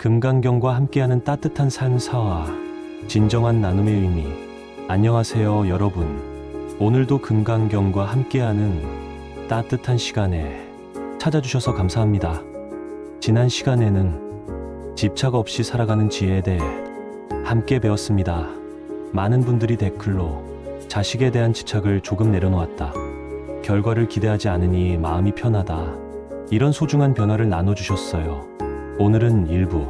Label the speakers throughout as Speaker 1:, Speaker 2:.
Speaker 1: 금강경과 함께하는 따뜻한 삶사와 진정한 나눔의 의미. 안녕하세요, 여러분. 오늘도 금강경과 함께하는 따뜻한 시간에 찾아주셔서 감사합니다. 지난 시간에는 집착 없이 살아가는 지혜에 대해 함께 배웠습니다. 많은 분들이 댓글로 자식에 대한 집착을 조금 내려놓았다. 결과를 기대하지 않으니 마음이 편하다. 이런 소중한 변화를 나눠주셨어요. 오늘은 일부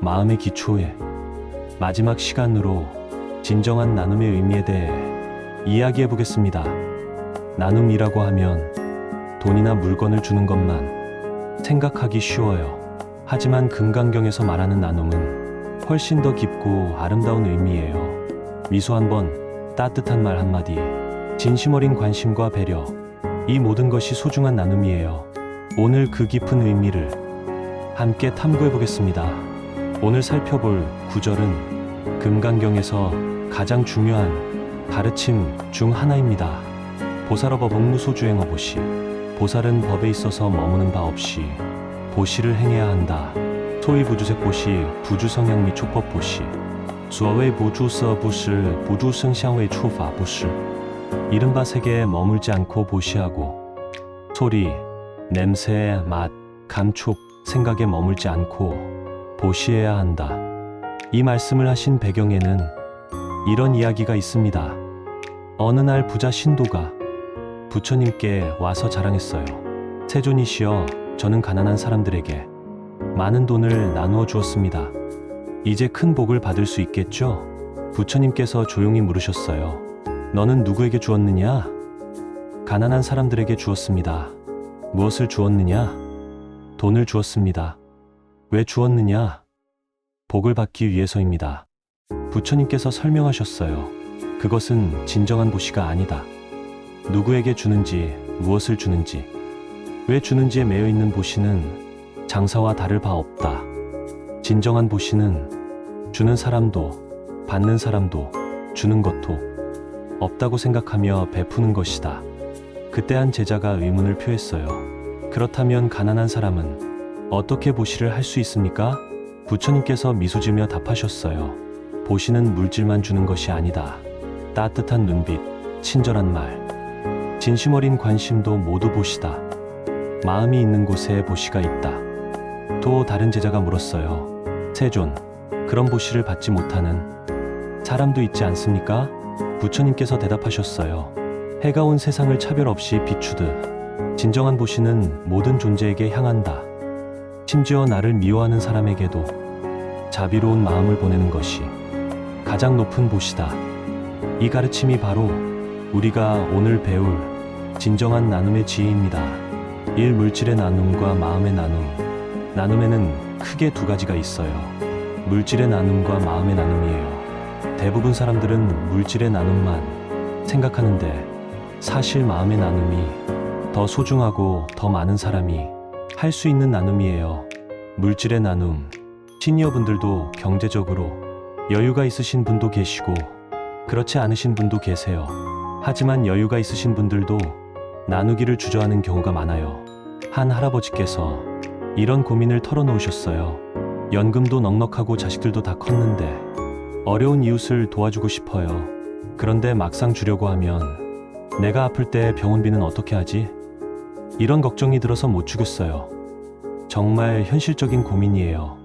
Speaker 1: 마음의 기초에 마지막 시간으로 진정한 나눔의 의미에 대해 이야기해 보겠습니다. 나눔이라고 하면 돈이나 물건을 주는 것만 생각하기 쉬워요. 하지만 금강경에서 말하는 나눔은 훨씬 더 깊고 아름다운 의미예요. 미소 한 번, 따뜻한 말 한마디, 진심 어린 관심과 배려, 이 모든 것이 소중한 나눔이에요. 오늘 그 깊은 의미를 함께 탐구해 보겠습니다. 오늘 살펴볼 구절은 금강경에서 가장 중요한 가르침 중 하나입니다. 보살어법 응무소주행어 보시. 보살은 법에 있어서 머무는 바 없이 보시를 행해야 한다. 소위 부주색 보시, 부주성향 및 촉법 보시. 부실. 이른바 세계에 머물지 않고 보시하고 소리, 냄새, 맛, 감촉, 생각에 머물지 않고 보시해야 한다. 이 말씀을 하신 배경에는 이런 이야기가 있습니다. 어느 날 부자 신도가 부처님께 와서 자랑했어요. 세존이시여, 저는 가난한 사람들에게 많은 돈을 나누어 주었습니다. 이제 큰 복을 받을 수 있겠죠? 부처님께서 조용히 물으셨어요. 너는 누구에게 주었느냐? 가난한 사람들에게 주었습니다. 무엇을 주었느냐? 돈을 주었습니다. 왜 주었느냐? 복을 받기 위해서입니다. 부처님께서 설명하셨어요. 그것은 진정한 보시가 아니다. 누구에게 주는지, 무엇을 주는지, 왜 주는지에 매여 있는 보시는 장사와 다를 바 없다. 진정한 보시는 주는 사람도, 받는 사람도, 주는 것도 없다고 생각하며 베푸는 것이다. 그때 한 제자가 의문을 표했어요. 그렇다면 가난한 사람은 어떻게 보시를 할 수 있습니까? 부처님께서 미소 지며 답하셨어요. 보시는 물질만 주는 것이 아니다. 따뜻한 눈빛, 친절한 말, 진심 어린 관심도 모두 보시다. 마음이 있는 곳에 보시가 있다. 또 다른 제자가 물었어요. 세존, 그런 보시를 받지 못하는 사람도 있지 않습니까? 부처님께서 대답하셨어요. 해가 온 세상을 차별 없이 비추듯 진정한 보시는 모든 존재에게 향한다. 심지어 나를 미워하는 사람에게도 자비로운 마음을 보내는 것이 가장 높은 보시다. 이 가르침이 바로 우리가 오늘 배울 진정한 나눔의 지혜입니다. 일 물질의 나눔과 마음의 나눔. 나눔에는 크게 두 가지가 있어요. 물질의 나눔과 마음의 나눔이에요. 대부분 사람들은 물질의 나눔만 생각하는데 사실 마음의 나눔이 더 소중하고 더 많은 사람이 할 수 있는 나눔이에요. 물질의 나눔. 시니어분들도 경제적으로 여유가 있으신 분도 계시고 그렇지 않으신 분도 계세요. 하지만 여유가 있으신 분들도 나누기를 주저하는 경우가 많아요. 한 할아버지께서 이런 고민을 털어놓으셨어요. 연금도 넉넉하고 자식들도 다 컸는데 어려운 이웃을 도와주고 싶어요. 그런데 막상 주려고 하면 내가 아플 때 병원비는 어떻게 하지? 이런 걱정이 들어서 못 주겠어요. 정말 현실적인 고민이에요.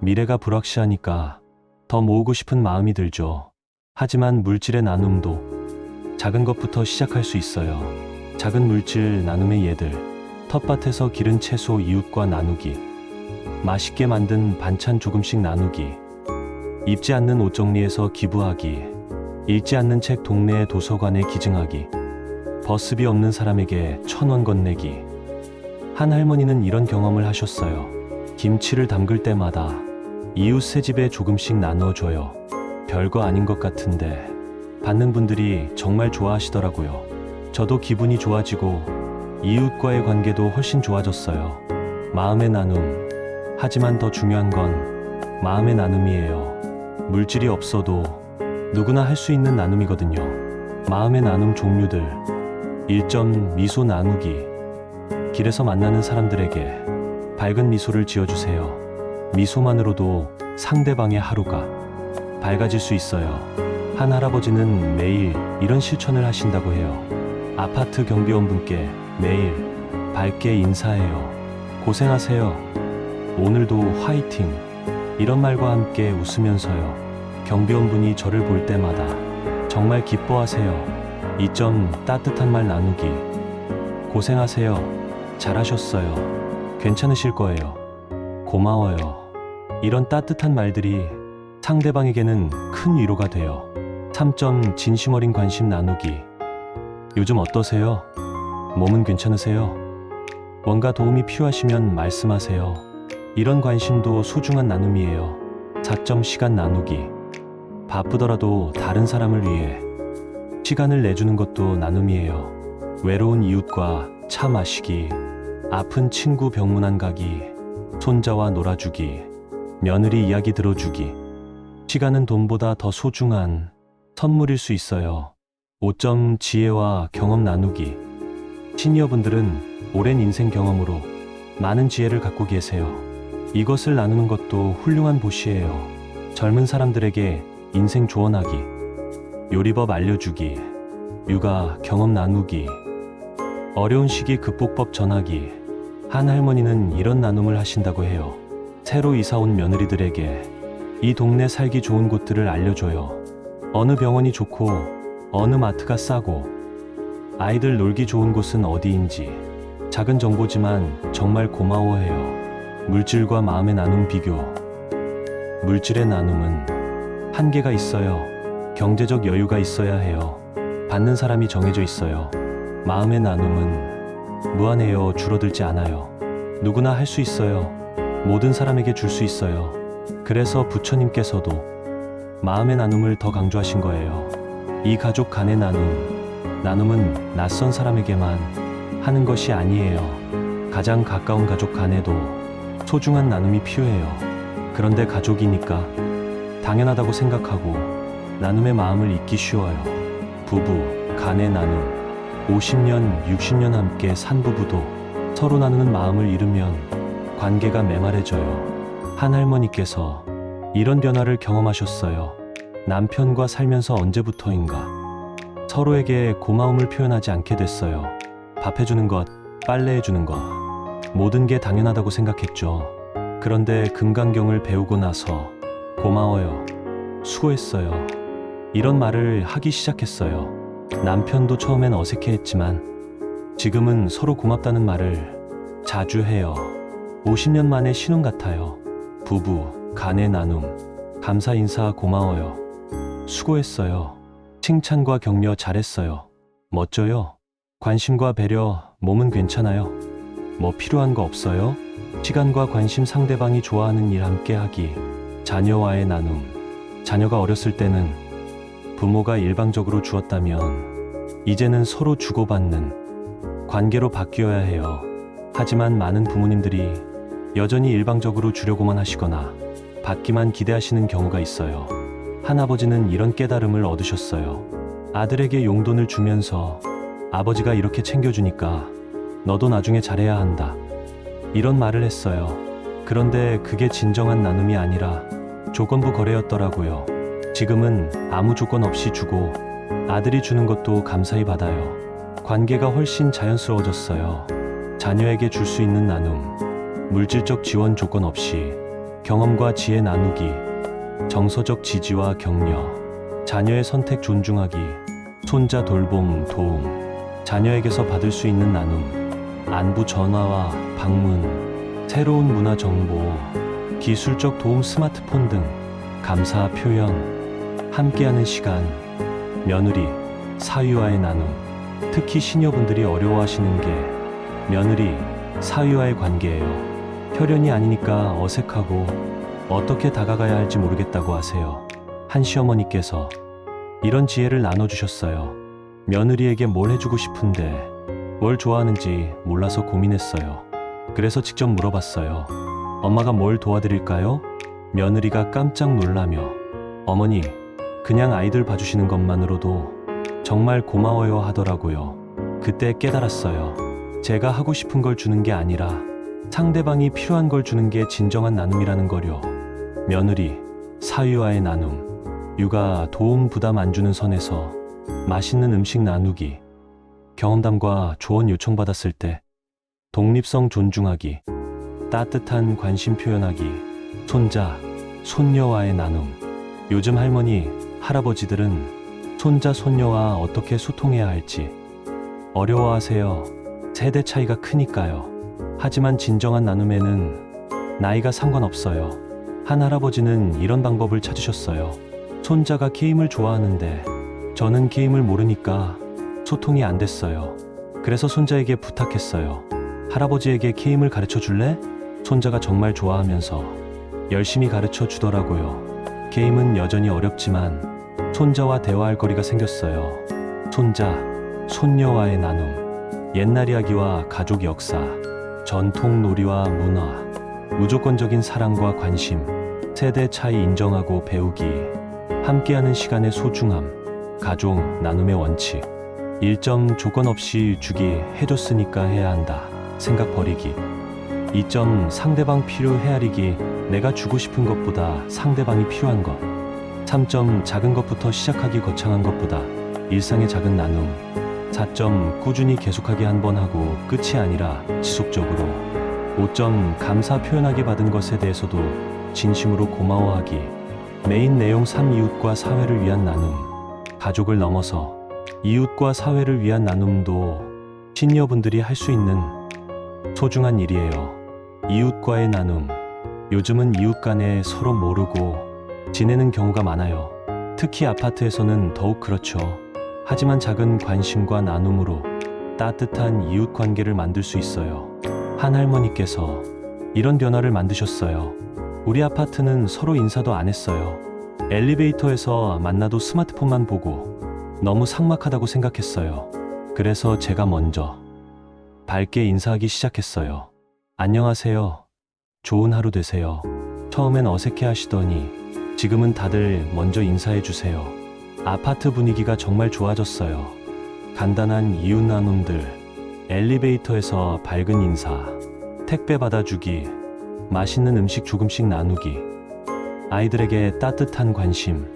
Speaker 1: 미래가 불확실하니까 더 모으고 싶은 마음이 들죠. 하지만 물질의 나눔도 작은 것부터 시작할 수 있어요. 작은 물질 나눔의 예들, 텃밭에서 기른 채소 이웃과 나누기, 맛있게 만든 반찬 조금씩 나누기, 입지 않는 옷 정리해서 기부하기, 읽지 않는 책 동네 도서관에 기증하기, 버스비 없는 사람에게 천 원 건네기. 한 할머니는 이런 경험을 하셨어요. 김치를 담글 때마다 이웃 새 집에 조금씩 나눠줘요. 별거 아닌 것 같은데 받는 분들이 정말 좋아하시더라고요. 저도 기분이 좋아지고 이웃과의 관계도 훨씬 좋아졌어요. 마음의 나눔. 하지만 더 중요한 건 마음의 나눔이에요. 물질이 없어도 누구나 할 수 있는 나눔이거든요. 마음의 나눔 종류들. 1점 미소 나누기. 길에서 만나는 사람들에게 밝은 미소를 지어주세요. 미소만으로도 상대방의 하루가 밝아질 수 있어요. 한 할아버지는 매일 이런 실천을 하신다고 해요. 아파트 경비원분께 매일 밝게 인사해요. 고생하세요. 오늘도 화이팅. 이런 말과 함께 웃으면서요. 경비원분이 저를 볼 때마다 정말 기뻐하세요. 이점 따뜻한 말 나누기. 고생하세요. 잘하셨어요. 괜찮으실 거예요. 고마워요. 이런 따뜻한 말들이 상대방에게는 큰 위로가 돼요. 3점 진심 어린 관심 나누기. 요즘 어떠세요? 몸은 괜찮으세요? 뭔가 도움이 필요하시면 말씀하세요. 이런 관심도 소중한 나눔이에요. 4점 시간 나누기. 바쁘더라도 다른 사람을 위해 시간을 내주는 것도 나눔이에요. 외로운 이웃과 차 마시기, 아픈 친구 병문안 가기, 손자와 놀아주기, 며느리 이야기 들어주기. 시간은 돈보다 더 소중한 선물일 수 있어요. 5점 지혜와 경험 나누기. 시니어분들은 오랜 인생 경험으로 많은 지혜를 갖고 계세요. 이것을 나누는 것도 훌륭한 보시예요. 젊은 사람들에게 인생 조언하기, 요리법 알려주기, 육아 경험 나누기, 어려운 시기 극복법 전하기. 한 할머니는 이런 나눔을 하신다고 해요. 새로 이사 온 며느리들에게 이 동네 살기 좋은 곳들을 알려줘요. 어느 병원이 좋고 어느 마트가 싸고 아이들 놀기 좋은 곳은 어디인지 작은 정보지만 정말 고마워해요. 물질과 마음의 나눔 비교. 물질의 나눔은 한계가 있어요. 경제적 여유가 있어야 해요. 받는 사람이 정해져 있어요. 마음의 나눔은 무한해요. 줄어들지 않아요. 누구나 할 수 있어요. 모든 사람에게 줄 수 있어요. 그래서 부처님께서도 마음의 나눔을 더 강조하신 거예요. 이 가족 간의 나눔. 나눔은 낯선 사람에게만 하는 것이 아니에요. 가장 가까운 가족 간에도 소중한 나눔이 필요해요. 그런데 가족이니까 당연하다고 생각하고 나눔의 마음을 잊기 쉬워요. 부부, 간의 나눔. 50년, 60년 함께 산 부부도 서로 나누는 마음을 잃으면 관계가 메말해져요. 한 할머니께서 이런 변화를 경험하셨어요. 남편과 살면서 언제부터인가 서로에게 고마움을 표현하지 않게 됐어요. 밥 해주는 것, 빨래 해주는 것. 모든 게 당연하다고 생각했죠. 그런데 금강경을 배우고 나서 고마워요. 수고했어요. 이런 말을 하기 시작했어요. 남편도 처음엔 어색해 했지만 지금은 서로 고맙다는 말을 자주 해요. 50년 만에 신혼 같아요. 부부, 간의 나눔, 감사 인사 고마워요. 수고했어요. 칭찬과 격려 잘했어요. 멋져요. 관심과 배려, 몸은 괜찮아요. 뭐 필요한 거 없어요? 시간과 관심 상대방이 좋아하는 일 함께 하기. 자녀와의 나눔. 자녀가 어렸을 때는 부모가 일방적으로 주었다면 이제는 서로 주고받는 관계로 바뀌어야 해요. 하지만 많은 부모님들이 여전히 일방적으로 주려고만 하시거나 받기만 기대하시는 경우가 있어요. 한 아버지는 이런 깨달음을 얻으셨어요. 아들에게 용돈을 주면서 아버지가 이렇게 챙겨주니까 너도 나중에 잘해야 한다. 이런 말을 했어요. 그런데 그게 진정한 나눔이 아니라 조건부 거래였더라고요. 지금은 아무 조건 없이 주고 아들이 주는 것도 감사히 받아요. 관계가 훨씬 자연스러워졌어요. 자녀에게 줄 수 있는 나눔, 물질적 지원 조건 없이 경험과 지혜 나누기, 정서적 지지와 격려, 자녀의 선택 존중하기, 손자 돌봄 도움, 자녀에게서 받을 수 있는 나눔, 안부 전화와 방문, 새로운 문화 정보, 기술적 도움 스마트폰 등 감사 표현, 함께하는 시간, 며느리, 사위와의 나눔, 특히 시니어분들이 어려워하시는 게 며느리, 사위와의 관계예요. 혈연이 아니니까 어색하고 어떻게 다가가야 할지 모르겠다고 하세요. 한 시어머니께서 이런 지혜를 나눠주셨어요. 며느리에게 뭘 해주고 싶은데 뭘 좋아하는지 몰라서 고민했어요. 그래서 직접 물어봤어요. 엄마가 뭘 도와드릴까요? 며느리가 깜짝 놀라며 어머니, 그냥 아이들 봐주시는 것만으로도 정말 고마워요 하더라고요. 그때 깨달았어요. 제가 하고 싶은 걸 주는 게 아니라 상대방이 필요한 걸 주는 게 진정한 나눔이라는 거려. 며느리, 사위와의 나눔, 육아 도움 부담 안 주는 선에서 맛있는 음식 나누기, 경험담과 조언 요청받았을 때 독립성 존중하기, 따뜻한 관심 표현하기, 손자, 손녀와의 나눔. 요즘 할머니, 할아버지들은 손자, 손녀와 어떻게 소통해야 할지 어려워하세요. 세대 차이가 크니까요. 하지만 진정한 나눔에는 나이가 상관없어요. 한 할아버지는 이런 방법을 찾으셨어요. 손자가 게임을 좋아하는데 저는 게임을 모르니까 소통이 안 됐어요. 그래서 손자에게 부탁했어요. 할아버지에게 게임을 가르쳐 줄래? 손자가 정말 좋아하면서 열심히 가르쳐 주더라고요. 게임은 여전히 어렵지만 손자와 대화할 거리가 생겼어요. 손자, 손녀와의 나눔, 옛날 이야기와 가족 역사, 전통 놀이와 문화, 무조건적인 사랑과 관심, 세대 차이 인정하고 배우기, 함께하는 시간의 소중함, 가족 나눔의 원칙, 1점 조건 없이 주기 해줬으니까 해야 한다. 생각 버리기. 2점 상대방 필요 헤아리기. 내가 주고 싶은 것보다 상대방이 필요한 것. 3점 작은 것부터 시작하기 거창한 것보다 일상의 작은 나눔. 4점 꾸준히 계속하기 한 번 하고 끝이 아니라 지속적으로. 5점 감사 표현하기 받은 것에 대해서도 진심으로 고마워하기. 메인 내용 3 이웃과 사회를 위한 나눔. 가족을 넘어서 이웃과 사회를 위한 나눔도 시니어분들이 할 수 있는 소중한 일이에요. 이웃과의 나눔. 요즘은 이웃 간에 서로 모르고 지내는 경우가 많아요. 특히 아파트에서는 더욱 그렇죠. 하지만 작은 관심과 나눔으로 따뜻한 이웃 관계를 만들 수 있어요. 한 할머니께서 이런 변화를 만드셨어요. 우리 아파트는 서로 인사도 안 했어요. 엘리베이터에서 만나도 스마트폰만 보고 너무 삭막하다고 생각했어요. 그래서 제가 먼저 밝게 인사하기 시작했어요. 안녕하세요. 좋은 하루 되세요. 처음엔 어색해 하시더니 지금은 다들 먼저 인사해 주세요. 아파트 분위기가 정말 좋아졌어요. 간단한 이웃 나눔들, 엘리베이터에서 밝은 인사, 택배 받아주기, 맛있는 음식 조금씩 나누기, 아이들에게 따뜻한 관심,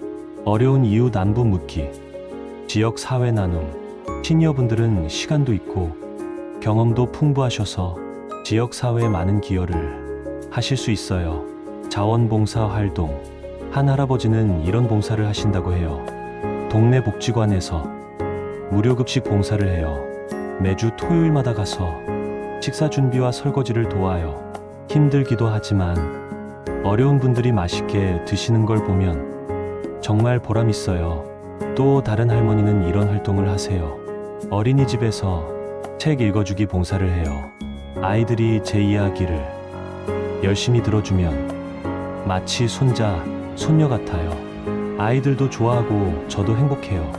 Speaker 1: 어려운 이웃 안부 묻기, 지역 사회 나눔, 시니어분들은 시간도 있고 경험도 풍부하셔서 지역 사회에 많은 기여를 하실 수 있어요. 자원봉사 활동. 한 할아버지는 이런 봉사를 하신다고 해요. 동네 복지관에서 무료급식 봉사를 해요. 매주 토요일마다 가서 식사 준비와 설거지를 도와요. 힘들기도 하지만 어려운 분들이 맛있게 드시는 걸 보면 정말 보람 있어요. 또 다른 할머니는 이런 활동을 하세요. 어린이집에서 책 읽어주기 봉사를 해요. 아이들이 제 이야기를 열심히 들어주면 마치 손자, 손녀 같아요. 아이들도 좋아하고 저도 행복해요.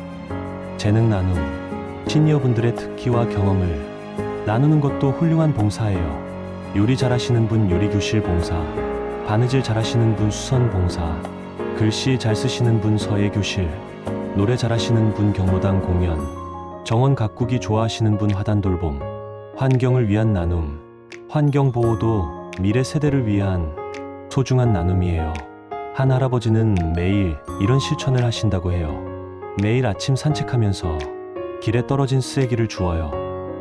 Speaker 1: 재능 나눔, 시니어분들의 특기와 경험을 나누는 것도 훌륭한 봉사예요. 요리 잘하시는 분 요리교실 봉사, 바느질 잘하시는 분 수선 봉사, 글씨 잘 쓰시는 분 서예 교실, 노래 잘하시는 분 경로당 공연, 정원 가꾸기 좋아하시는 분 화단 돌봄, 환경을 위한 나눔, 환경 보호도 미래 세대를 위한 소중한 나눔이에요. 한 할아버지는 매일 이런 실천을 하신다고 해요. 매일 아침 산책하면서 길에 떨어진 쓰레기를 주워요.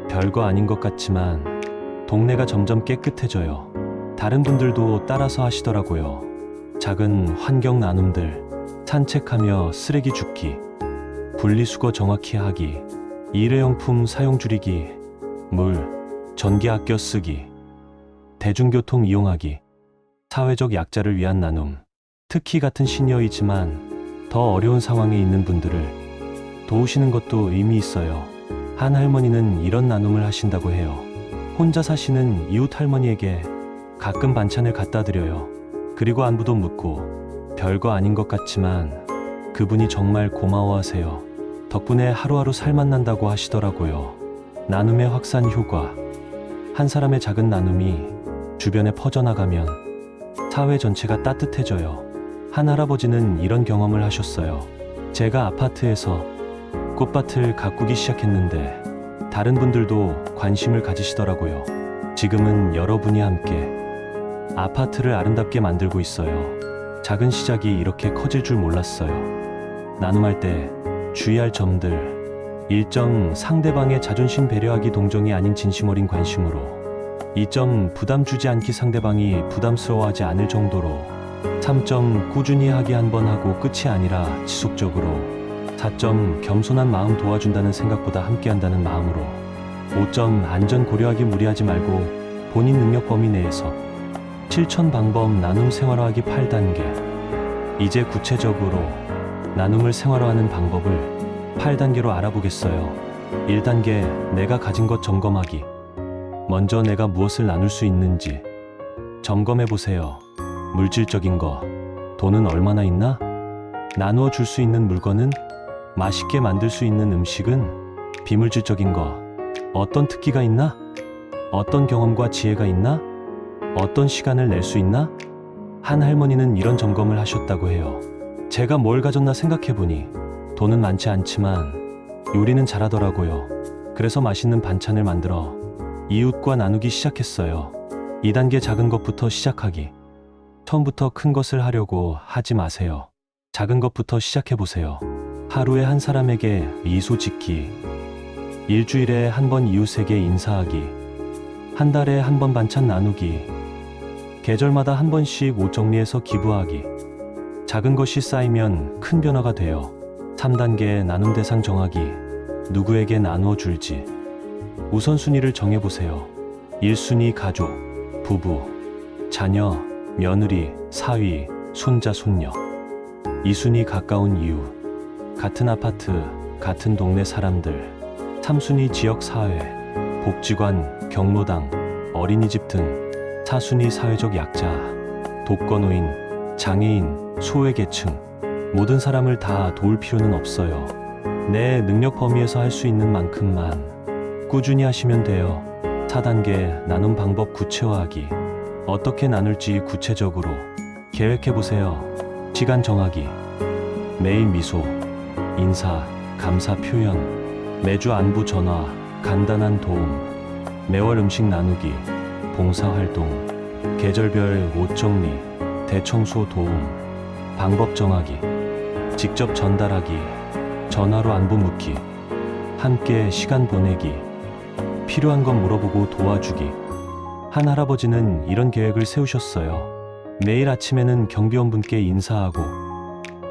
Speaker 1: 별거 아닌 것 같지만 동네가 점점 깨끗해져요. 다른 분들도 따라서 하시더라고요. 작은 환경 나눔들, 산책하며 쓰레기 줍기, 분리수거 정확히 하기, 일회용품 사용 줄이기, 물, 전기 아껴 쓰기, 대중교통 이용하기, 사회적 약자를 위한 나눔, 특히 같은 시니어이지만 더 어려운 상황에 있는 분들을 도우시는 것도 의미 있어요. 한 할머니는 이런 나눔을 하신다고 해요. 혼자 사시는 이웃 할머니에게 가끔 반찬을 갖다 드려요. 그리고 안부도 묻고 별거 아닌 것 같지만 그분이 정말 고마워하세요. 덕분에 하루하루 살맛 난다고 하시더라고요. 나눔의 확산 효과. 한 사람의 작은 나눔이 주변에 퍼져나가면 사회 전체가 따뜻해져요. 한 할아버지는 이런 경험을 하셨어요. 제가 아파트에서 꽃밭을 가꾸기 시작했는데 다른 분들도 관심을 가지시더라고요. 지금은 여러분이 함께 아파트를 아름답게 만들고 있어요. 작은 시작이 이렇게 커질 줄 몰랐어요. 나눔할 때 주의할 점들 1점 상대방의 자존심 배려하기 동정이 아닌 진심 어린 관심으로 2점 부담 주지 않기 상대방이 부담스러워하지 않을 정도로 3점 꾸준히 하기 한 번 하고 끝이 아니라 지속적으로 4점 겸손한 마음 도와준다는 생각보다 함께한다는 마음으로 5점 안전 고려하기 무리하지 말고 본인 능력 범위 내에서 7천 방법 나눔 생활화하기 8단계 이제 구체적으로 나눔을 생활화하는 방법을 8단계로 알아보겠어요. 1단계 내가 가진 것 점검하기 먼저 내가 무엇을 나눌 수 있는지 점검해 보세요. 물질적인 거 돈은 얼마나 있나? 나누어 줄 수 있는 물건은 맛있게 만들 수 있는 음식은 비물질적인 거 어떤 특기가 있나? 어떤 경험과 지혜가 있나? 어떤 시간을 낼 수 있나? 한 할머니는 이런 점검을 하셨다고 해요. 제가 뭘 가졌나 생각해 보니 돈은 많지 않지만 요리는 잘하더라고요. 그래서 맛있는 반찬을 만들어 이웃과 나누기 시작했어요. 2단계 작은 것부터 시작하기. 처음부터 큰 것을 하려고 하지 마세요. 작은 것부터 시작해 보세요. 하루에 한 사람에게 미소 짓기. 일주일에 한 번 이웃에게 인사하기. 한 달에 한 번 반찬 나누기. 계절마다 한 번씩 옷 정리해서 기부하기. 작은 것이 쌓이면 큰 변화가 돼요. 3단계 나눔 대상 정하기. 누구에게 나누어 줄지. 우선순위를 정해보세요. 1순위 가족, 부부, 자녀, 며느리, 사위, 손자, 손녀. 2순위 가까운 이웃, 같은 아파트, 같은 동네 사람들. 3순위 지역 사회, 복지관, 경로당, 어린이집 등. 4순위 사회적 약자, 독거노인, 장애인, 소외계층. 모든 사람을 다 도울 필요는 없어요. 내 능력 범위에서 할 수 있는 만큼만 꾸준히 하시면 돼요. 4단계 나눔 방법 구체화하기. 어떻게 나눌지 구체적으로 계획해 보세요. 시간 정하기. 매일 미소, 인사, 감사 표현, 매주 안부 전화, 간단한 도움, 매월 음식 나누기, 봉사활동, 계절별 옷 정리, 대청소 도움, 방법 정하기, 직접 전달하기, 전화로 안부 묻기, 함께 시간 보내기, 필요한 건 물어보고 도와주기. 한 할아버지는 이런 계획을 세우셨어요. 매일 아침에는 경비원분께 인사하고,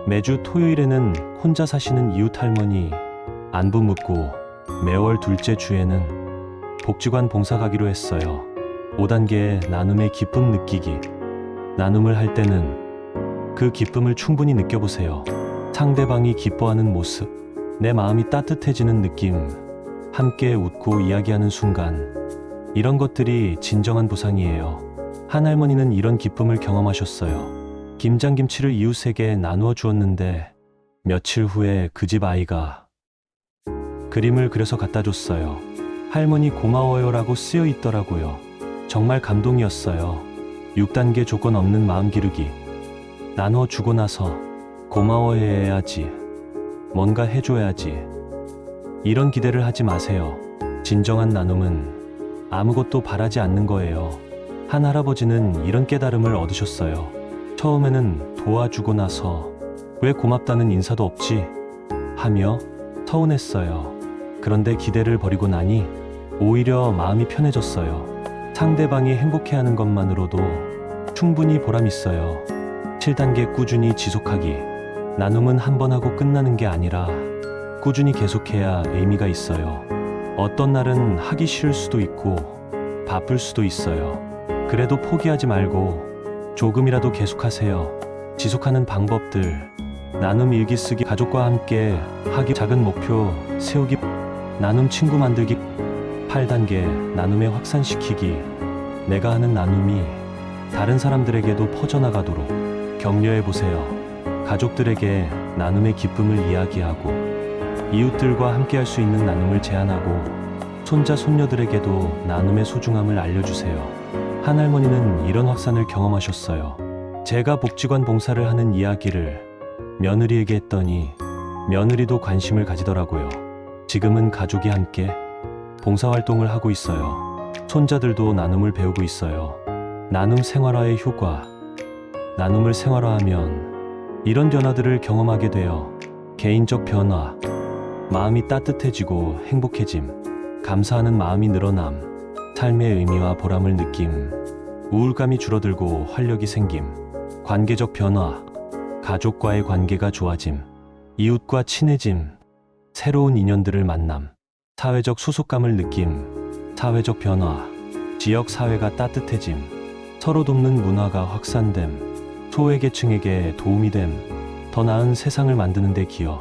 Speaker 1: 매주 토요일에는 혼자 사시는 이웃 할머니 안부 묻고, 매월 둘째 주에는 복지관 봉사 가기로 했어요. 5단계 나눔의 기쁨 느끼기. 나눔을 할 때는 그 기쁨을 충분히 느껴보세요. 상대방이 기뻐하는 모습, 내 마음이 따뜻해지는 느낌, 함께 웃고 이야기하는 순간, 이런 것들이 진정한 보상이에요. 한 할머니는 이런 기쁨을 경험하셨어요. 김장김치를 이웃에게 나누어 주었는데, 며칠 후에 그 집 아이가 그림을 그려서 갖다 줬어요. 할머니 고마워요라고 쓰여 있더라고요. 정말 감동이었어요. 6단계 조건 없는 마음 기르기. 나눠 주고 나서 고마워해야지. 뭔가 해줘야지. 이런 기대를 하지 마세요. 진정한 나눔은 아무것도 바라지 않는 거예요. 한 할아버지는 이런 깨달음을 얻으셨어요. 처음에는 도와주고 나서 왜 고맙다는 인사도 없지? 하며 서운했어요. 그런데 기대를 버리고 나니 오히려 마음이 편해졌어요. 상대방이 행복해하는 것만으로도 충분히 보람 있어요. 7단계 꾸준히 지속하기. 나눔은 한 번 하고 끝나는 게 아니라 꾸준히 계속해야 의미가 있어요. 어떤 날은 하기 싫을 수도 있고 바쁠 수도 있어요. 그래도 포기하지 말고 조금이라도 계속하세요. 지속하는 방법들. 나눔 일기 쓰기 가족과 함께 하기 작은 목표 세우기 나눔 친구 만들기 8단계 나눔에 확산시키기 내가 하는 나눔이 다른 사람들에게도 퍼져나가도록 격려해 보세요. 가족들에게 나눔의 기쁨을 이야기하고 이웃들과 함께 할 수 있는 나눔을 제안하고 손자 손녀들에게도 나눔의 소중함을 알려주세요. 한 할머니는 이런 확산을 경험하셨어요. 제가 복지관 봉사를 하는 이야기를 며느리에게 했더니 며느리도 관심을 가지더라고요. 지금은 가족이 함께 봉사활동을 하고 있어요. 손자들도 나눔을 배우고 있어요. 나눔 생활화의 효과. 나눔을 생활화하면 이런 변화들을 경험하게 돼요. 개인적 변화. 마음이 따뜻해지고 행복해짐. 감사하는 마음이 늘어남. 삶의 의미와 보람을 느낌. 우울감이 줄어들고 활력이 생김. 관계적 변화. 가족과의 관계가 좋아짐. 이웃과 친해짐. 새로운 인연들을 만남. 사회적 소속감을 느낌. 사회적 변화. 지역 사회가 따뜻해짐. 서로 돕는 문화가 확산됨. 소외계층에게 도움이 됨. 더 나은 세상을 만드는 데 기여.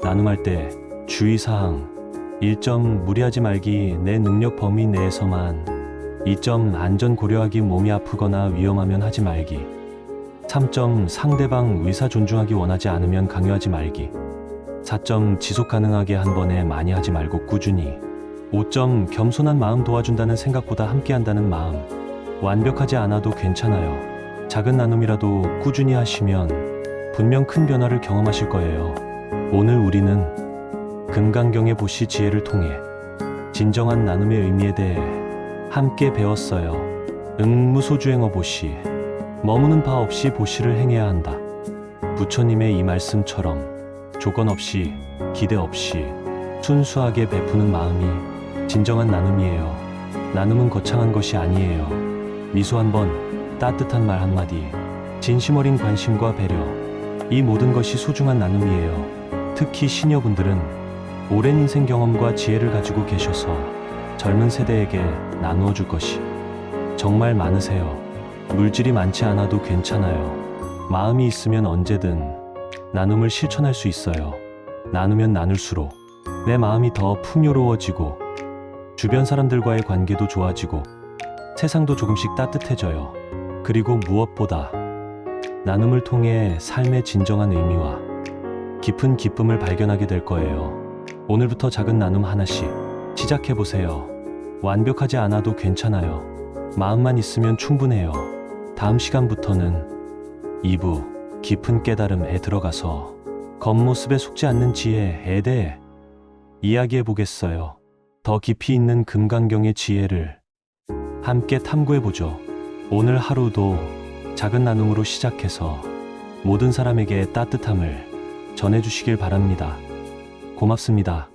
Speaker 1: 나눔할 때 주의사항. 1점 무리하지 말기 내 능력 범위 내에서만 2점 안전 고려하기 몸이 아프거나 위험하면 하지 말기. 3점 상대방 의사 존중하기 원하지 않으면 강요하지 말기. 4점 지속 가능하게 한 번에 많이 하지 말고 꾸준히. 5점 겸손한 마음 도와준다는 생각보다 함께한다는 마음. 완벽하지 않아도 괜찮아요. 작은 나눔이라도 꾸준히 하시면 분명 큰 변화를 경험하실 거예요. 오늘 우리는 금강경의 보시 지혜를 통해 진정한 나눔의 의미에 대해 함께 배웠어요. 응무소주행어 보시 머무는 바 없이 보시를 행해야 한다. 부처님의 이 말씀처럼 조건 없이 기대 없이 순수하게 베푸는 마음이 진정한 나눔이에요. 나눔은 거창한 것이 아니에요. 미소 한 번, 따뜻한 말 한마디, 진심 어린 관심과 배려, 이 모든 것이 소중한 나눔이에요. 특히 시니어분들은 오랜 인생 경험과 지혜를 가지고 계셔서 젊은 세대에게 나누어 줄 것이 정말 많으세요. 물질이 많지 않아도 괜찮아요. 마음이 있으면 언제든 나눔을 실천할 수 있어요. 나누면 나눌수록 내 마음이 더 풍요로워지고 주변 사람들과의 관계도 좋아지고 세상도 조금씩 따뜻해져요. 그리고 무엇보다 나눔을 통해 삶의 진정한 의미와 깊은 기쁨을 발견하게 될 거예요. 오늘부터 작은 나눔 하나씩 시작해 보세요. 완벽하지 않아도 괜찮아요. 마음만 있으면 충분해요. 다음 시간부터는 2부 깊은 깨달음에 들어가서 겉모습에 속지 않는 지혜에 대해 이야기해 보겠어요. 더 깊이 있는 금강경의 지혜를 함께 탐구해 보죠. 오늘 하루도 작은 나눔으로 시작해서 모든 사람에게 따뜻함을 전해주시길 바랍니다. 고맙습니다.